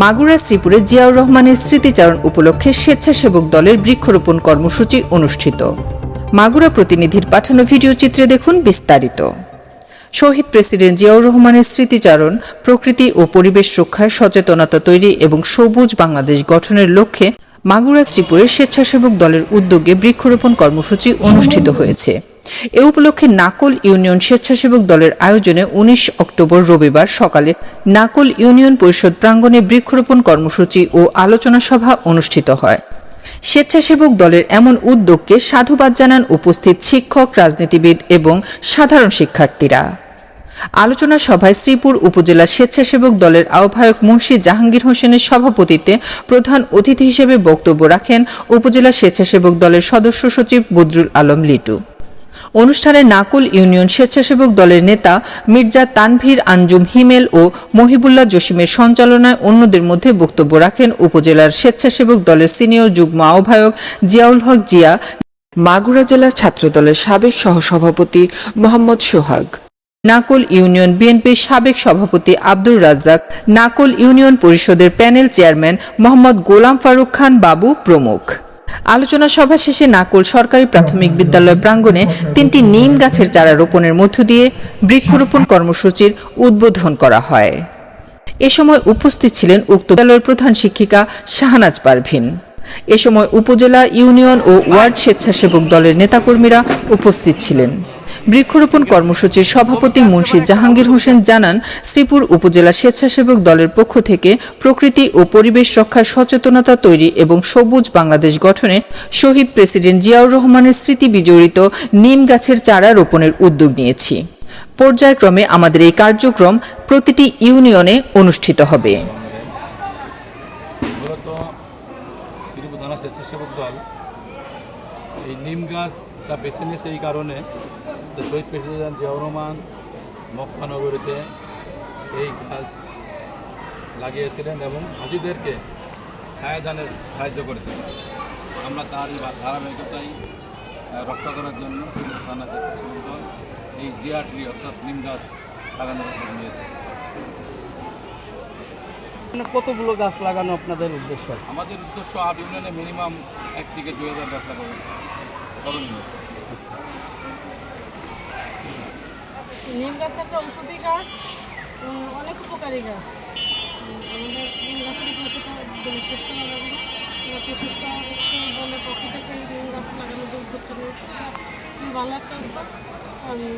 মাগুরা শ্রীপুরে জিয়াউর রহমানের স্মৃতিচারণ উপলক্ষে স্বেচ্ছাসেবক দলের বৃক্ষরোপণ কর্মসূচি অনুষ্ঠিত। মাগুরা প্রতিনিধির পাঠানো ভিডিও চিত্রে দেখুন বিস্তারিত। শহীদ প্রেসিডেন্ট জিয়াউর রহমানের স্মৃতিচারণ, প্রকৃতি ও পরিবেশ রক্ষায় সচেতনতা তৈরি এবং সবুজ বাংলাদেশ গঠনের লক্ষ্যে মাগুরা শ্রীপুরে স্বেচ্ছাসেবক দলের উদ্যোগে বৃক্ষরোপণ কর্মসূচি অনুষ্ঠিত হয়েছে। এ উপলক্ষে নাকল ইউনিয়ন স্বেচ্ছাসেবক দলের আয়োজনে উনিশ অক্টোবর রবিবার সকালে নাকল ইউনিয়ন পরিষদ প্রাঙ্গণে বৃক্ষরোপণ কর্মসূচি ও আলোচনা সভা অনুষ্ঠিত হয়। স্বেচ্ছাসেবক দলের এমন উদ্যোগকে সাধুবাদ জানান উপস্থিত শিক্ষক, রাজনীতিবিদ এবং সাধারণ শিক্ষার্থীরা। আলোচনা সভায় শ্রীপুর উপজেলা স্বেচ্ছাসেবক দলের আহ্বায়ক মুন্সী জাহাঙ্গীর হোসেনের সভাপতিত্বে প্রধান অতিথি হিসেবে বক্তব্য রাখেন উপজেলা স্বেচ্ছাসেবক দলের সদস্য সচিব বদরুল আলম লিটু। অনুষ্ঠানে নাকুল ইউনিয়ন স্বেচ্ছাসেবক দলের নেতা মির্জা তানভীর আঞ্জুম হিমেল ও মহিবুল্লাহ জসিমের সঞ্চালনায় অন্যদের মধ্যে বক্তব্য রাখেন উপজেলার স্বেচ্ছাসেবক দলের সিনিয়র যুগ্ম আহ্বায়ক জিয়াউল হক জিয়া, মাগুরা জেলার ছাত্রদলের সাবেক সহসভাপতি মোহাম্মদ সোহাগ, নাকল ইউনিয়ন বিএনপির সাবেক সভাপতি আব্দুর রাজ্জাক, নাকল ইউনিয়ন পরিষদের প্যানেল চেয়ারম্যান মোহাম্মদ গোলাম ফারুক খান বাবু প্রমুখ। আলোচনা সভা শেষে নাকুল সরকারি প্রাথমিক বিদ্যালয় প্রাঙ্গণে তিনটি নিম গাছের চারা রোপণের মধ্য দিয়ে বৃক্ষরোপণ কর্মসূচির উদ্বোধন করা হয়। এ সময় উপস্থিত ছিলেন উক্ত বিদ্যালয়ের প্রধান শিক্ষিকা শাহনাজ পারভিন। এ সময় উপজেলা ইউনিয়ন ও ওয়ার্ড স্বেচ্ছাসেবক দলের নেতাকর্মীরা উপস্থিত ছিলেন। বৃক্ষরোপণ কর্মসূচির সভাপতি মুন্সী জাহাঙ্গীর হোসেন জানান, শ্রীপুর উপজেলা স্বেচ্ছাসেবক দলের পক্ষ থেকে প্রকৃতি ও পরিবেশ রক্ষায় সচেতনতা তৈরি এবং সবুজ বাংলাদেশ গঠনে শহীদ প্রেসিডেন্ট জিয়াউর রহমানের স্মৃতি বিজড়িত নিম গাছের চারা রোপণের উদ্যোগ নিয়েছি। পর্যায়ক্রমে আমাদের এই কার্যক্রম প্রতিটি ইউনিয়নে অনুষ্ঠিত হবে। স্বেচ্ছাসেবক দল এই নিম গাছটা বেছে নিয়েছে এই কারণে যে শহীদ প্রেসিডেন্ট জিয়াউর রহমান মক্কানগরীতে এই গাছ লাগিয়েছিলেন এবং হাজিদেরকে ছায়াদানের সাহায্য করেছিলেন আমরা তারই বা- ধারাবাহিকতাই রক্ষা করার জন্য থানা দল এই জিয়া ট্রি অর্থাৎ নিম গাছ লাগানোর নিয়েছে মানে কতগুলো গাছ লাগানো আপনাদের উদ্দেশ্য আছে? আমাদের উদ্দেশ্য আট ইউনিয়নে মিনিমাম এক থেকে দুই হাজার ব্যবসা করবেন সর্বনিম্ন নিম গাছ একটা ঔষধি গাছ অনেক উপকারী গাছ। নিম গাছের উপকারিতা বলে থেকে নিম গাছ লাগানোর ভালো একটা উদ্যোগ। আমি।